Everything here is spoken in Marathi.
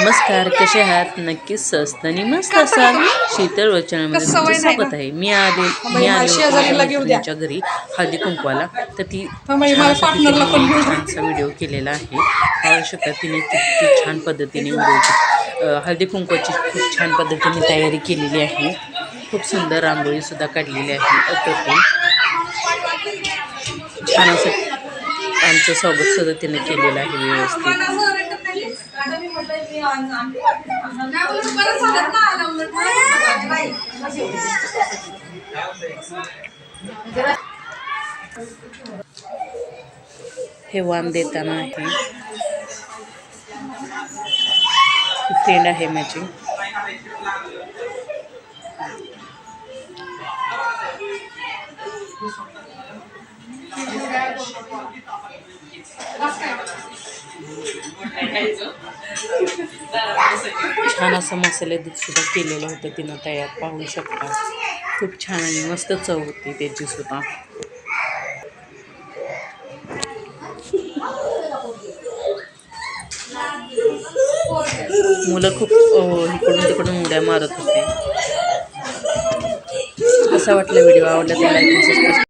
नमस्कार कसे आहात? नक्कीच स्वस्त आणि मस्त असाल. शीतल वचनामध्ये तुमचं नाही स्वागत आहे. मी आले मी आले. त्यांच्या घरी हळदी कुंकवाला. तर ती छानसा व्हिडिओ केलेला आहे. शकता तिने किती छान पद्धतीने व्हिडिओची हळदी कुंकवाची खूप छान पद्धतीने तयारी केलेली आहे. खूप सुंदर रांगोळी सुद्धा काढलेली आहे. अप्रतिम. छान असं आमचं स्वागत सुद्धा तिने केलेलं आहे व्यवस्थित. हे वाण देताना आहे. फ्रेंड आहे माझी. छान असं मसाले सुद्धा केलेलं होतं तिनं तयार पाहू शकता. खूप छान आणि मस्त चव होती त्याची सुद्धा. मुलं खूप इकडून तिकडून उड्या मारत होते. असं वाटलं व्हिडिओ आवडला तर लाईक